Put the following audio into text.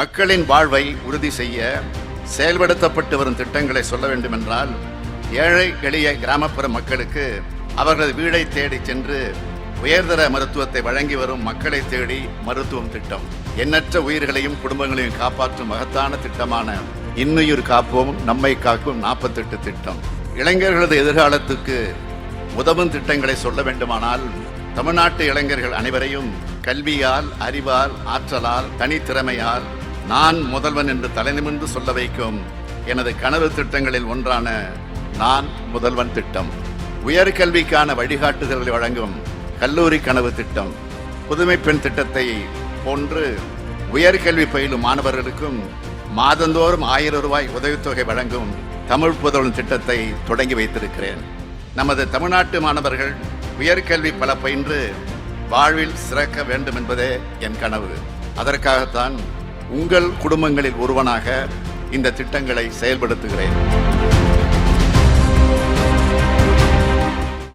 மக்களின் வாழ்வை உறுதி செய்ய செயல்படுத்தப்பட்டு வரும் திட்டங்களை சொல்ல வேண்டுமென்றால் ஏழை எளிய கிராமப்புற மக்களுக்கு அவர்களது வீடை தேடி சென்று உயர்தர மருத்துவத்தை வழங்கி வரும் மக்களை தேடி மருத்துவம் திட்டம். எண்ணற்ற உயிர்களையும் குடும்பங்களையும் காப்பாற்றும் மகத்தான திட்டமான இன்னுயிர் காப்போம் நம்மை காக்கும் நாற்பத்தெட்டு திட்டம். இளைஞர்களது எதிர்காலத்துக்கு உதவும் திட்டங்களை சொல்ல வேண்டுமானால் தமிழ்நாட்டு இளைஞர்கள் அனைவரையும் கல்வியால் அறிவால் ஆற்றலால் தனித்திறமையால் நான் முதல்வன் என்று தலைநிமிர்ந்து சொல்ல வைக்கும் எனது கனவு திட்டங்களில் ஒன்றான நான் முதல்வன் திட்டம். உயர்கல்விக்கான வழிகாட்டுதல்களை வழங்கும் கல்லூரி கனவு திட்டம். புதுமை பெண் திட்டத்தை போன்று உயர்கல்வி பயிலும் மாணவர்களுக்கும் மாதந்தோறும் ஆயிரம் ரூபாய் உதவித்தொகை வழங்கும் தமிழ் புதல்வன் திட்டத்தை தொடங்கி வைத்திருக்கிறேன். நமது தமிழ்நாட்டு மாணவர்கள் உயர்கல்வி பல பயின்று வாழ்வில் சிறக்க வேண்டும் என்பதே என் கனவு. அதற்காகத்தான் உங்கள் குடும்பங்களில் ஒருவனாக இந்த திட்டங்களை செயல்படுத்துகிறேன்.